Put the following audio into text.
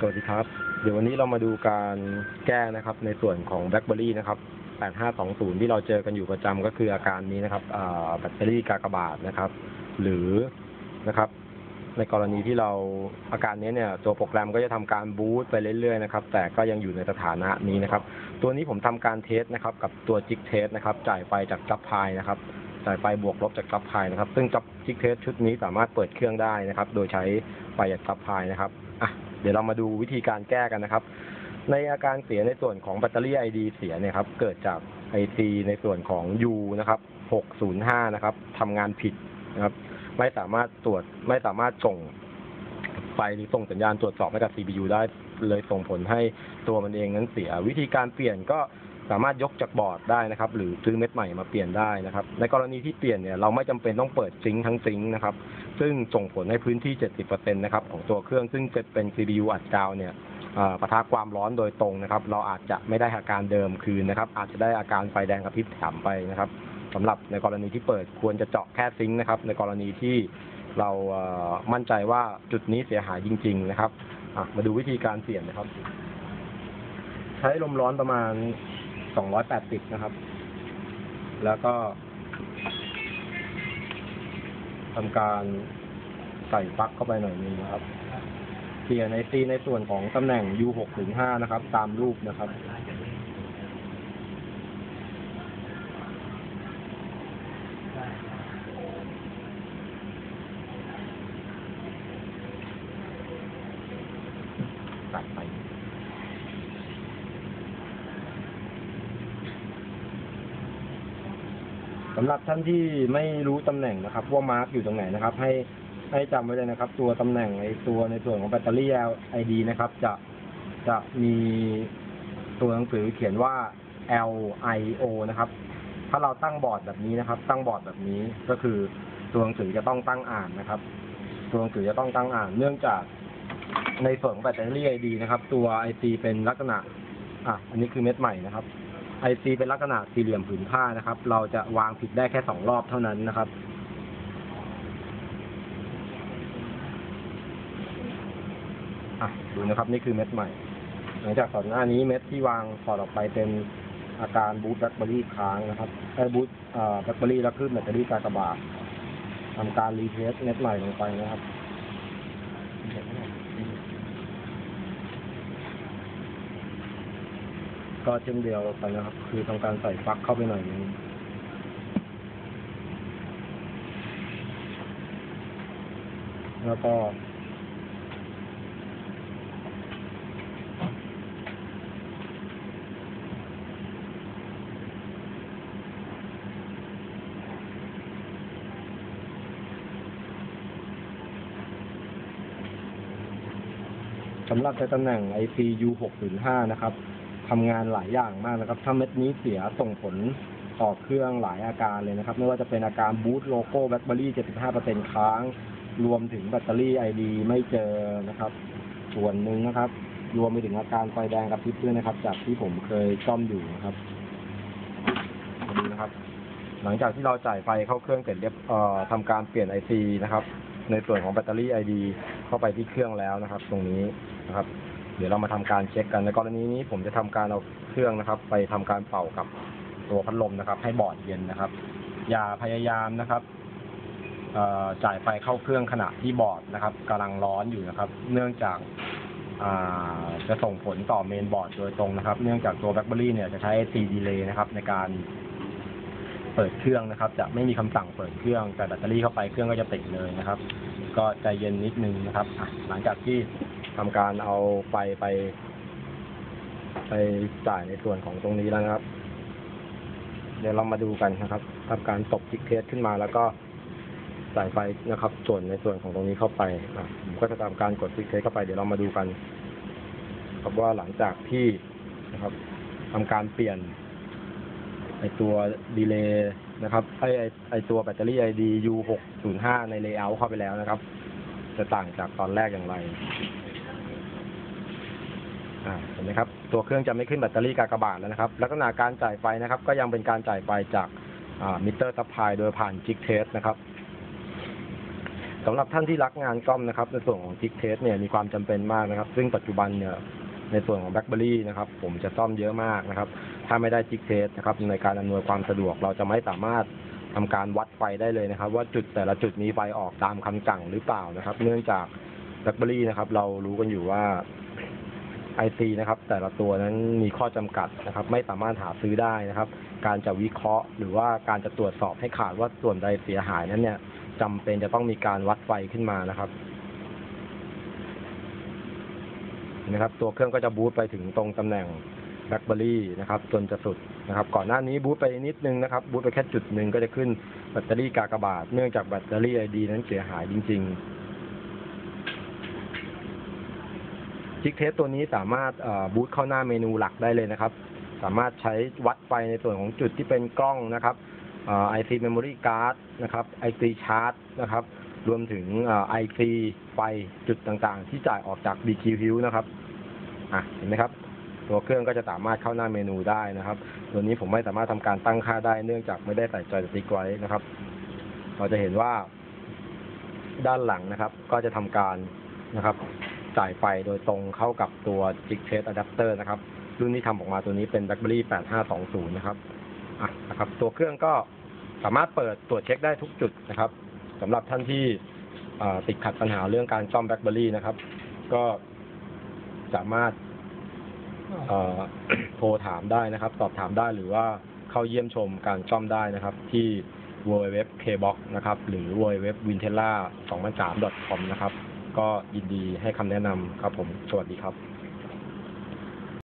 สวัสดีครับ เดี๋ยววันนี้เรามาดูการแก้นะครับ ในส่วนของแบล็คเบอรี่นะครับ 8520 ที่เราเจอกันอยู่ประจำก็คืออาการนี้นะครับแบตเตอรี่กากบาทนะครับ หรือนะครับ ในกรณีที่เราอาการนี้เนี่ยตัวโปรแกรมก็จะทำการบูตไปเรื่อยๆนะครับ แต่ก็ยังอยู่ในสถานะนี้นะครับ ตัวนี้ผมทำการเทสนะครับ กับตัวจิกเทสนะครับ จ่ายไฟจากจับพายนะครับ จ่ายไฟบวกลบจากจับพายนะครับ ซึ่งจับจิกเทสชุดนี้สามารถเปิดเครื่องได้นะครับ โดยใช้ไฟจากจับพายนะครับอะ เดี๋ยวเรามาดูวิธีการแก้กันนะครับ ในอาการเสียในส่วนของแบตเตอรี่ ID เสียเนี่ยครับเกิดจาก IC ในส่วนของ U นะครับ605 นะครับทำงานผิดนะครับ ไม่สามารถตรวจไม่สามารถส่งไฟหรือส่งสัญญาณตรวจสอบให้กับ CPU ได้เลยส่งผลให้ตัวมันเองนั้นเสีย วิธีการเปลี่ยนก็ สามารถยกจากบอร์ดได้นะครับ หรือซื้อเม็ดใหม่มาเปลี่ยนได้นะครับ ในกรณีที่เปลี่ยนเนี่ยเราไม่จำเป็นต้องเปิดซิงค์ทั้งซิงค์นะครับ ซึ่งส่งผลให้พื้นที่ 70%นะครับของตัวเครื่องซึ่งจะเป็น CPU อัดกาวเนี่ยเอ่อปะทะความร้อนโดยตรงนะครับ เราอาจจะไม่ได้อาการเดิมคืนนะครับ อาจจะได้อาการไฟแดงกระพริบแถมไปนะครับสำหรับในกรณีที่เปิดควรจะเจาะแค่ซิงค์นะครับ ในกรณีที่เรามั่นใจว่าจุดนี้เสียหายจริง ๆ นะครับมาดูวิธีการเปลี่ยนนะครับ ใช้ลมร้อนประมาณ 280นะครับ แล้วก็ทำการใส่ปลั๊กเข้าไปหน่อยนึงนะครับเปลี่ยนไอซีในส่วนของตำแหน่ง U6 ถึง5นะครับ ตามรูปนะครับตัดไป สำหรับท่านที่ไม่รู้ตำแหน่งนะครับ ว่ามาร์กอยู่ตรงไหนนะครับ ให้ให้จำไว้เลยนะครับ ตัวตำแหน่งไอ้ตัวในส่วนของแบตเตอรี่ LID นะครับ จะจะมีตัวหนังสือเขียนว่า LIO นะครับ ถ้าเราตั้งบอร์ดแบบนี้นะครับ ตั้งบอร์ดแบบนี้ก็คือตัวหนังสือจะต้องตั้งอ่านนะครับ ตัวหนังสือจะต้องตั้งอ่าน เนื่องจากในส่วนของแบตเตอรี่ ID นะครับ ตัว IC เป็นลักษณะอะอันนี้คือเม็ดใหม่นะครับ IC เป็นลักษณะสี่เหลี่ยมผืนผ้านะครับ เราจะวางผิดได้แค่สองรอบเท่านั้นนะครับ อะดูนะครับนี่คือเม็ดใหม่ หลังจากก่อนหน้านี้เม็ดที่วางถอดออกไปเป็นอาการบูตแบตเตอรี่ค้างนะครับไอบูตแบตเตอรี่แล้วขึ้นแบตเตอรี่กากบาททำการรีเทสเม็ดใหม่ลงไปนะครับ ก็เช่นเดียวกันนะครับ คือทำการใส่ปลั๊กเข้าไปหน่อยนึงแล้วก็สำหรับในตำแหน่ง ICU 605 นะครับ ทำงานหลายอย่างมากนะครับ ถ้าเม็ดนี้เสียส่งผลต่อเครื่องหลายอาการเลยนะครับ ไม่ว่าจะเป็นอาการบูตโลโก้แบตเตอรี่ 75%ค้าง รวมถึงแบตเตอรี่ ID ไม่เจอนะครับ ส่วนหนึ่งนะครับ รวมไปถึงอาการไฟแดงกับพริบด้วยนะครับ จากที่ผมเคยซ่อมอยู่นะครับดูนะครับ หลังจากที่เราจ่ายไฟเข้าเครื่องเสร็จเรียบเอ่อทำการเปลี่ยน IC นะครับ ในส่วนของแบตเตอรี่ ID เข้าไปที่เครื่องแล้วนะครับ ตรงนี้นะครับ เดี๋ยวเรามาทำการเช็คกันในกรณีนี้ผมจะทำการเอาเครื่องนะครับ ไปทำการเป่ากับตัวพัดลมนะครับ ให้บอร์ดเย็นนะครับ อย่าพยายามนะครับจ่ายไฟเข้าเครื่องขณะที่บอร์ดนะครับกำลังร้อนอยู่นะครับ เนื่องจากาจะส่งผลต่อเมนบอร์ดโดยตรงนะครับ เนื่องจากตัวแบล็คเบอรี่เนี่ยจะใช้ C delay นะครับ ในการเปิดเครื่องนะครับ จะไม่มีคำสั่งเปิดเครื่องแต่แบตเตอรี่เข้าไปเครื่องก็จะติดเลยนะครับ ก็ใจเย็นนิดนึงนะครับหลังจากที่ ทำการเอาไฟไป ไปจ่ายในส่วนของตรงนี้แล้วนะครับ เดี๋ยวเรามาดูกันนะครับทำการตบจิกเทสขึ้นมาแล้วก็ใส่ไฟนะครับ ส่วนในส่วนของตรงนี้เข้าไปอะผมก็จะทำการกดจิกเทสเข้าไปเดี๋ยวเรามาดูกันครับว่าหลังจากที่นะครับทำการเปลี่ยนไอตัวดีเลย์นะครับไอไอไอตัวแบตเตอรี่ ID U605 ในเลเยอร์เข้าไปแล้วนะครับ จะต่างจากตอนแรกอย่างไร อ่าเห็นไหมครับตัวเครื่องจะไม่ขึ้นแบตเตอรี่กากบาทแล้วนะครับ ลักษณะการจ่ายไฟนะครับ ก็ยังเป็นการจ่ายไฟจากมิเตอร์ซัพพลายโดยผ่านจิกเทสนะครับสำหรับท่านที่รักงานกล้องนะครับ ในส่วนของจิกเทสเนี่ยมีความจำเป็นมากนะครับ ซึ่งปัจจุบันเนี่ยในส่วนของแบล็คเบอรี่นะครับ ผมจะซ่อมเยอะมากนะครับ ถ้าไม่ได้จิกเทสนะครับ ในการอำนวยความสะดวกเราจะไม่สามารถทำการวัดไฟได้เลยนะครับ ว่าจุดแต่ละจุดมีไฟออกตามคำสั่งหรือเปล่านะครับ เนื่องจากแบล็คเบอรี่นะครับ เรารู้กันอยู่ว่า IC นะครับแต่ละตัวนั้นมีข้อจำกัดนะครับ ไม่สามารถหาซื้อได้นะครับ การจะวิเคราะห์ หรือว่าการจะตรวจสอบให้ขาดว่าส่วนใดเสียหายนั้นเนี่ยจำเป็นจะต้องมีการวัดไฟขึ้นมานะครับนะครับ ตัวเครื่องก็จะบูตไปถึงตรงตำแหน่งแบล็คเบอรี่นะครับจนจะสุดนะครับ ก่อนหน้านี้บูตไปนิดนึงนะครับบูตไปแค่จุดหนึ่งก็จะขึ้นแบตเตอรี่กากบาท เนื่องจากแบตเตอรี่ไอดีนั้นเสียหายจริง ๆ จิกเทสตัวนี้สามารถบูตเข้าหน้าเมนูหลักได้เลยนะครับ สามารถใช้วัดไฟในส่วนของจุดที่เป็นกล้องนะครับไอซีเมมโมรี่การ์ดนะครับไอซีชาร์จนะครับ รวมถึงไอซีไฟจุดต่างๆ ที่จ่ายออกจาก BQ h u นะครับอะเห็นไหมครับ ตัวเครื่องก็จะสามารถเข้าหน้าเมนูได้นะครับ ตัวนี้ผมไม่สามารถทำการตั้งค่าได้เนื่องจากไม่ได้ใส่จอยสติ๊กไว้นะครับ เราจะเห็นว่าด้านหลังนะครับ ก็จะทำการนะครับ จ่ายไฟโดยตรงเข้ากับตัว Jig Test Adapter นะครับรุ่นที่ทำออกมาตัวนี้เป็น BlackBerry 8520 นะครับอะนะครับ ตัวเครื่องก็สามารถเปิดตรวจเช็คได้ทุกจุดนะครับสำหรับท่านที่ติดขัดปัญหาเรื่องการซ่อม BlackBerry นะครับ ก็สามารถโทรถามได้นะครับ สอบถามได้หรือว่าเข้าเยี่ยมชมการซ่อมได้นะครับ ที่ www.kbox นะครับ หรือ www.vintella2003.com นะครับ ก็ยินดีให้คำแนะนำครับผม สวัสดีครับ